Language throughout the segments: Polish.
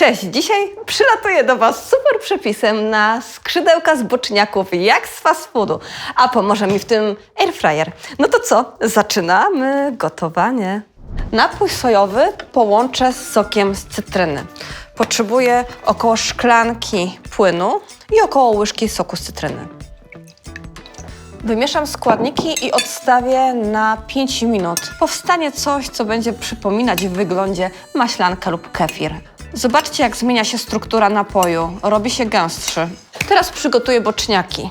Cześć, dzisiaj przylatuję do Was super przepisem na skrzydełka z boczniaków jak z fast foodu, a pomoże mi w tym airfryer. No to co, zaczynamy gotowanie. Napój sojowy połączę z sokiem z cytryny. Potrzebuję około szklanki płynu i około łyżki soku z cytryny. Wymieszam składniki i odstawię na 5 minut. Powstanie coś, co będzie przypominać w wyglądzie maślankę lub kefir. Zobaczcie, jak zmienia się struktura napoju. Robi się gęstszy. Teraz przygotuję boczniaki.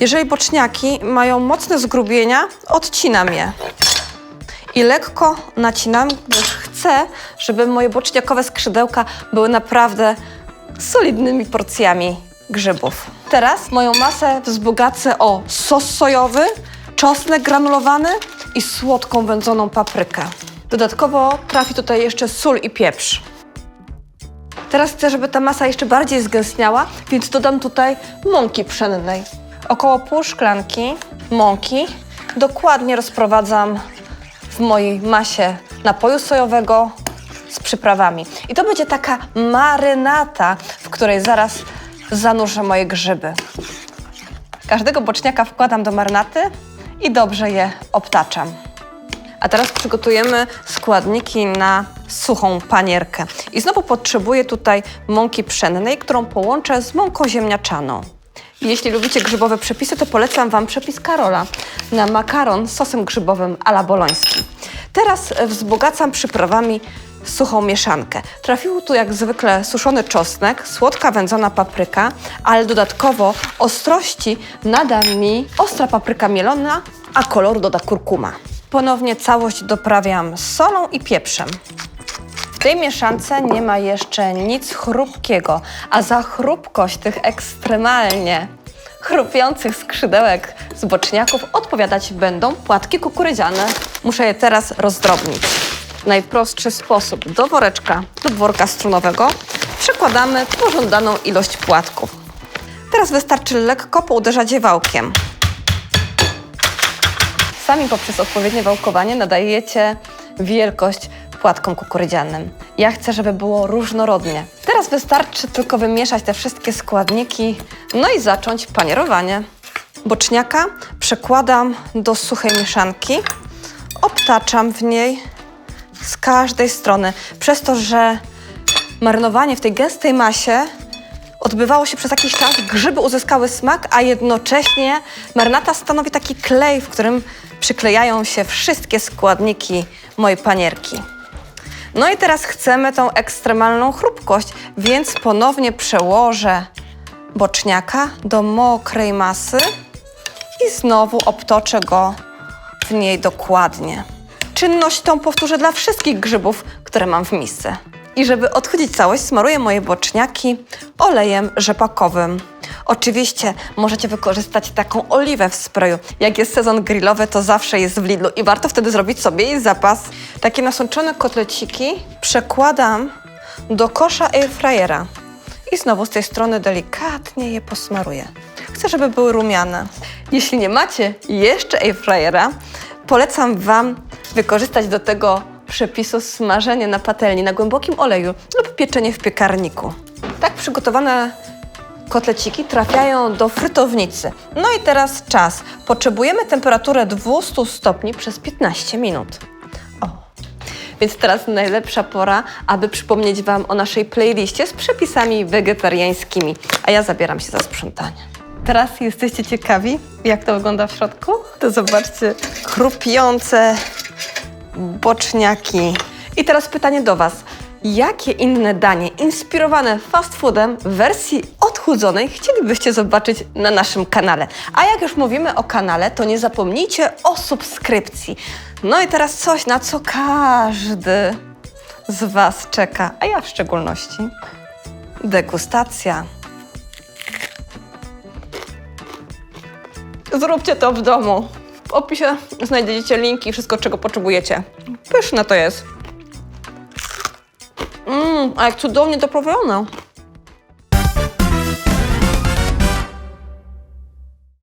Jeżeli boczniaki mają mocne zgrubienia, odcinam je. I lekko nacinam, gdyż chcę, żeby moje boczniakowe skrzydełka były naprawdę solidnymi porcjami grzybów. Teraz moją masę wzbogacę o sos sojowy, czosnek granulowany i słodką wędzoną paprykę. Dodatkowo trafi tutaj jeszcze sól i pieprz. Teraz chcę, żeby ta masa jeszcze bardziej zgęstniała, więc dodam tutaj mąki pszennej. Około pół szklanki mąki dokładnie rozprowadzam w mojej masie napoju sojowego z przyprawami. I to będzie taka marynata, w której zaraz zanurzę moje grzyby. Każdego boczniaka wkładam do marynaty i dobrze je obtaczam. A teraz przygotujemy składniki na suchą panierkę. I znowu potrzebuję tutaj mąki pszennej, którą połączę z mąką ziemniaczaną. Jeśli lubicie grzybowe przepisy, to polecam Wam przepis Karola na makaron z sosem grzybowym a la boloński. Teraz wzbogacam przyprawami suchą mieszankę. Trafił tu jak zwykle suszony czosnek, słodka wędzona papryka, ale dodatkowo ostrości nada mi ostra papryka mielona, a koloru doda kurkuma. Ponownie całość doprawiam solą i pieprzem. W tej mieszance nie ma jeszcze nic chrupkiego, a za chrupkość tych ekstremalnie chrupiących skrzydełek z boczniaków odpowiadać będą płatki kukurydziane. Muszę je teraz rozdrobnić. Najprostszy sposób do woreczka lub worka strunowego przekładamy pożądaną ilość płatków. Teraz wystarczy lekko pouderzać je wałkiem. Sami poprzez odpowiednie wałkowanie nadajecie wielkość płatkom kukurydzianym. Ja chcę, żeby było różnorodnie. Teraz wystarczy tylko wymieszać te wszystkie składniki, no i zacząć panierowanie. Boczniaka przekładam do suchej mieszanki, obtaczam w niej z każdej strony. Przez to, że marynowanie w tej gęstej masie odbywało się przez jakiś czas, grzyby uzyskały smak, a jednocześnie marynata stanowi taki klej, w którym przyklejają się wszystkie składniki mojej panierki. No i teraz chcemy tą ekstremalną chrupkość, więc ponownie przełożę boczniaka do mokrej masy i znowu obtoczę go w niej dokładnie. Czynność tą powtórzę dla wszystkich grzybów, które mam w misce. I żeby odchudzić całość, smaruję moje boczniaki olejem rzepakowym. Oczywiście możecie wykorzystać taką oliwę w sprayu. Jak jest sezon grillowy, to zawsze jest w Lidlu i warto wtedy zrobić sobie jej zapas. Takie nasączone kotleciki przekładam do kosza airfryera i znowu z tej strony delikatnie je posmaruję. Chcę, żeby były rumiane. Jeśli nie macie jeszcze airfryera, polecam Wam wykorzystać do tego przepisu smażenie na patelni na głębokim oleju lub pieczenie w piekarniku. Tak przygotowane kotleciki trafiają do frytownicy. No i teraz czas. Potrzebujemy temperaturę 200 stopni przez 15 minut. O. Więc teraz najlepsza pora, aby przypomnieć Wam o naszej playliście z przepisami wegetariańskimi. A ja zabieram się za sprzątanie. Teraz jesteście ciekawi, jak to wygląda w środku? To zobaczcie, chrupiące boczniaki. I teraz pytanie do Was. Jakie inne danie inspirowane fast foodem w wersji odchudzonej chcielibyście zobaczyć na naszym kanale? A jak już mówimy o kanale, to nie zapomnijcie o subskrypcji. No i teraz coś, na co każdy z Was czeka, a ja w szczególności. Degustacja. Zróbcie to w domu. W opisie znajdziecie linki, wszystko czego potrzebujecie. Pyszne to jest. Mmm, a jak cudownie doprawione.